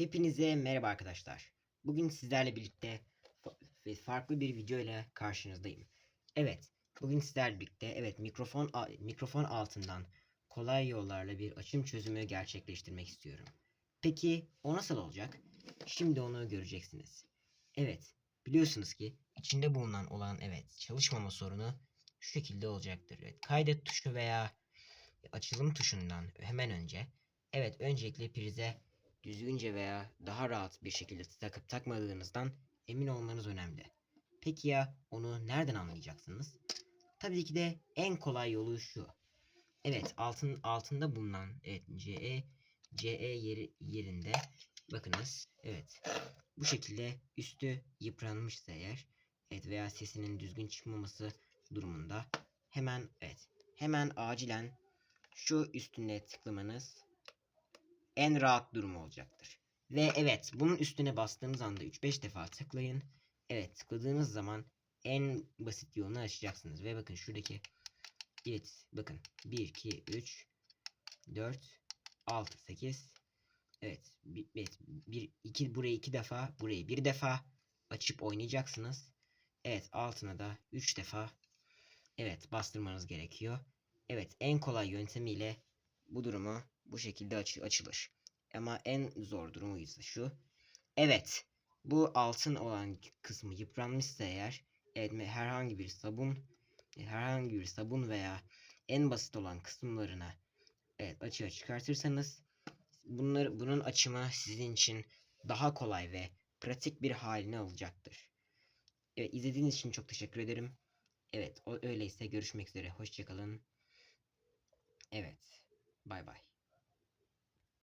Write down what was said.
Hepinize merhaba arkadaşlar. Bugün sizlerle birlikte farklı bir video ile karşınızdayım. Evet, bugün sizlerle birlikte evet mikrofon mikrofon altından kolay yollarla bir açım çözümü gerçekleştirmek istiyorum. Peki o nasıl olacak? Şimdi onu göreceksiniz. Evet, biliyorsunuz ki içinde bulunan olan evet çalışmama sorunu şu şekilde olacaktır. Evet, kaydet tuşu veya açılım tuşundan hemen önce evet öncelikle prize düzgünce veya daha rahat bir şekilde takıp takmadığınızdan emin olmanız önemli. Peki ya onu nereden anlayacaksınız? Tabii ki de en kolay yolu şu. Evet altın altında bulunan evet CE CE yeri yerinde bakınız evet bu şekilde üstü yıpranmışsa eğer evet veya sesinin düzgün çıkmaması durumunda hemen evet hemen acilen şu üstüne tıklamanız en rahat durum olacaktır. Ve evet bunun üstüne bastığınız anda 3-5 defa tıklayın. Evet tıkladığınız zaman en basit yolunu açacaksınız. Ve bakın şuradaki evet bakın 1, 2, 3, 4, 6, 8 Evet, bir, evet, bir, iki, burayı iki defa, burayı bir defa açıp oynayacaksınız. Evet, altına da üç defa evet bastırmanız gerekiyor. Evet, en kolay yöntemiyle bu durumu bu şekilde açı- açılır. Ama en zor durumu ise şu. Evet, bu altın olan kısmı yıpranmışsa eğer, evet, herhangi bir sabun, e, herhangi bir sabun veya en basit olan kısımlarına evet açığa çıkartırsanız bunları bunun açımı sizin için daha kolay ve pratik bir haline alacaktır. Evet, izlediğiniz için çok teşekkür ederim. Evet, o öyleyse görüşmek üzere. Hoşçakalın. Evet. Bay bay.